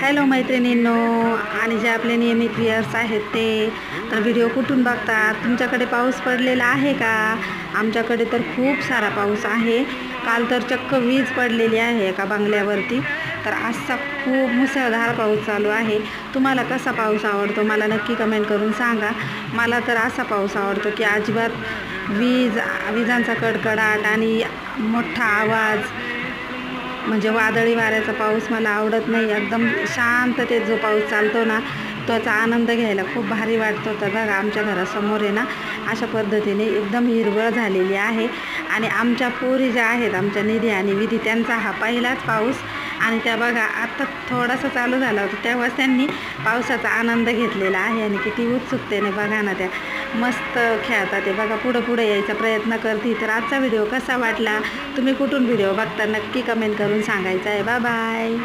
Hello मैत्रिणींनो आणि जे आपले नियमित व्हिअर्स आहेत ते तर व्हिडिओ कुठून बघतात? तुमच्याकडे पाऊस पडलेला आहे का? आमच्याकडे तर खूप सारा पाऊस आहे. काल तर चक्क वीज पडलेली आहे एका बंगल्यावरती. तर असा खूप मुसळधार पाऊस चालू आहे. तुम्हाला कसा पाऊस आवडतो? मला नक्की कमेंट करून सांगा. मला तर असा पाऊस आवडतो की अजिबात वीज विजांचा कडकडाट आणि मोठा आवाज म्हणजे वादळी वाऱ्याचा पाऊस मला आवडत नाही. एकदम शांततेत जो पाऊस चालतो ना त्याचा आनंद घ्यायला खूप भारी वाटतो. तर बघा आमच्या घरासमोर आहे ना अशा पद्धतीने एकदम हिरवळ झालेली आहे. आणि आमच्या पोरी ज्या आहेत आमच्या निधी आणि विधी त्यांचा हा पहिलाच पाऊस. आणि त्या बघा आत्ता थोडासा चालू झाला होता तेव्हाच त्यांनी पावसाचा आनंद घेतलेला आहे. आणि किती उत्सुकतेने बघा ना त्या मस्त खेळतात ते बघा पुढं पुढं यायचा प्रयत्न करते. तर आजचा व्हिडिओ कसा वाटला? तुम्ही कुठून व्हिडिओ बघता नक्की कमेंट करून सांगायचा आहे. बा बाय